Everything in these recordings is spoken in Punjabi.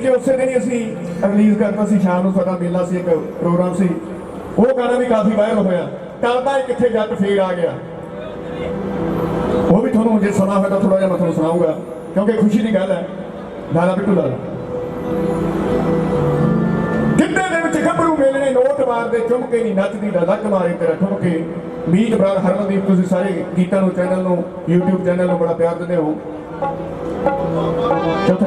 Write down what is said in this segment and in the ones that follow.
ਜੇ ਉਸੇ ਦਿਨ ਹੀ ਅਸੀਂ ਰਿਲੀਜ਼ ਕਰਤਾ ਸੀ ਸ਼ਾਮ ਨੂੰ ਸਾਡਾ ਮੇਲਾ ਸੀ, ਇੱਕ ਪ੍ਰੋਗਰਾਮ ਸੀ। ਉਹ ਗਾਣਾ ਵੀ ਕਾਫੀ ਵਾਇਰਲ ਹੋਇਆ। ਕਰਦਾ ਇਹ ਕਿੱਥੇ ਜੱਟ ਫੇਰ ਆ ਗਿਆ। ਉਹ ਵੀ ਤੁਹਾਨੂੰ ਜੇ ਸੁਣਾ ਹੋਇਆ ਤਾਂ ਥੋੜਾ ਜਿਹਾ ਮੈਂ ਤੁਹਾਨੂੰ ਸੁਣਾਉਂਗਾ ਕਿਉਂਕਿ ਖੁਸ਼ੀ ਦੀ ਗੱਲ ਹੈ। ਦਾਦਾ ਬਿੱਟੂ ਦਾ ਕਿੱਡੇ ਦੇ ਵਿੱਚ ਗੱਭਰੂ ਮੇਲਣੇ ਨੋਟ ਮਾਰਦੇ ਚੁੰਮਕੇ ਨਹੀਂ ਨੱਚਦੀ ਦਾ ਲੱਕ ਮਾਰੇ ਤੇਰਾ ਠੁਮਕੇ। ਮੀਤ ਬਰਾਦ ਹਰਮਨਦੀਪ, ਤੁਸੀਂ ਸਾਰੇ ਗੀਤਾਂ ਨੂੰ, ਚੈਨਲ ਨੂੰ, YouTube ਚੈਨਲ ਨੂੰ ਬੜਾ ਪਿਆਰ ਦਿੰਦੇ ਹੋ। ਚੌਥਾ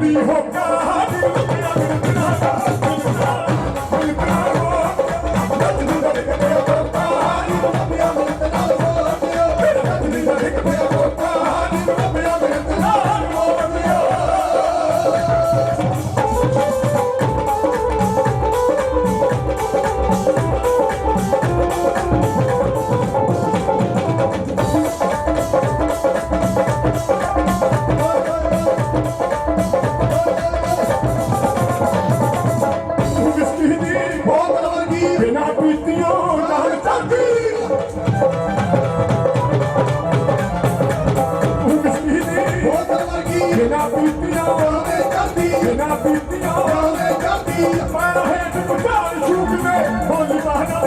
Be hookah,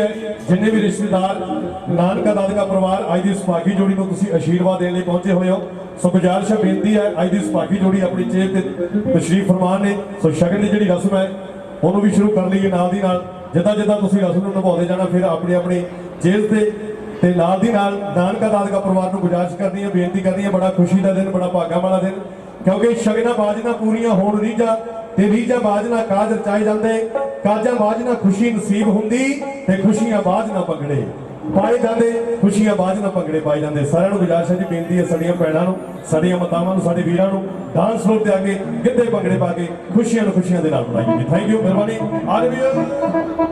ਹੈ, ਜਿੰਨੇ ਵੀ ਰਿਸ਼ਤੇਦਾਰ, ਨਾਨਕਾ ਦਾਦਕਾ ਪਰਿਵਾਰ ਅੱਜ ਦੀ ਸੁਭਾਗੀ ਜੋੜੀ ਨੂੰ ਤੁਸੀਂ ਆਸ਼ੀਰਵਾਦ ਦੇਣ ਲਈ ਪਹੁੰਚੇ ਹੋਏ ਹੋ। ਸੋ ਗੁਜ਼ਾਰਿਸ਼ ਬੇਨਤੀ ਹੈ ਅੱਜ ਦੀ ਸੁਭਾਗੀ ਜੋੜੀ ਆਪਣੀ ਚੇਤ ਤੇ ਤਸ਼ਰੀਫ ਫਰਮਾਨ ਨੇ। ਸੋ ਸ਼ਗਨ ਦੀ ਜਿਹੜੀ ਰਸਮ ਹੈ, ਉਹਨੂੰ ਵੀ ਸ਼ੁਰੂ ਕਰ ਲਈਏ ਨਾਲ ਦੀ ਨਾਲ। ਜਿੱਦਾਂ ਜਿੱਦਾਂ ਤੁਸੀਂ ਰਸਮ ਨੂੰ ਨਿਭਾਉਂਦੇ ਜਾਣਾ, ਫਿਰ ਆਪਣੀ ਆਪਣੀ ਜੇਲ੍ਹ ਤੇ ਤੇ ਨਾਲ ਦੀ ਨਾਲ ਨਾਨਕਾ ਦਾਦਕਾ ਪਰਿਵਾਰ ਨੂੰ ਗੁਜ਼ਾਰਿਸ਼ ਕਰਨੀ ਹੈ, ਬੇਨਤੀ ਕਰਨੀ ਹੈ, ਬੜਾ ਖੁਸ਼ੀ ਦਾ ਦਿਨ, ਬੜਾ ਭਾਗਾਂ ਵਾਲਾ ਦਿਨ। ਕਿਉਂਕਿ ਸ਼ਗਨਾ ਬਾਜਨਾ ਪੂਰੀਆਂ ਹੋਣ, ਰੀਝਾਂ ਤੇ ਰੀਝਾਂ ਬਾਜਨਾ ਕਾਜ ਰਚਾਏ ਜਾਂਦੇ। ਕਾਜਾਂ ਬਾਜਨਾ ਖੁਸ਼ੀ ਨਸੀਬ ਹੁੰਦੀ ਤੇ ਖੁਸ਼ੀਆਂ ਬਾਜ਼ ਨਾ ਪਗੜੇ ਪਾਏ ਜਾਂਦੇ, ਖੁਸ਼ੀਆਂ ਬਾਜਨਾ ਪਗੜੇ ਪਾਏ ਜਾਂਦੇ। ਸਾਰਿਆਂ ਨੂੰ ਗੁਜ਼ਾਰਿਸ਼ ਹੈ ਜੀ, ਬੇਨਤੀ ਹੈ ਸਾਡੀਆਂ ਭੈਣਾਂ ਨੂੰ, ਸਾਡੀਆਂ ਮਾਤਾਵਾਂ ਨੂੰ, ਸਾਡੇ ਵੀਰਾਂ ਨੂੰ ਡਾਂਸ ਫਲੋਰ ਤੇ ਆ ਕੇ ਗਿੱਧੇ ਭੰਗੜੇ ਪਾ ਕੇ ਖੁਸ਼ੀਆਂ ਨੂੰ ਖੁਸ਼ੀਆਂ ਦੇ ਨਾਲ ਬਣਾਈਏ ਥੈਂਕ ਯੂ ਮਿਹਰਬਾਨੀ। ਆ ਵੀਰ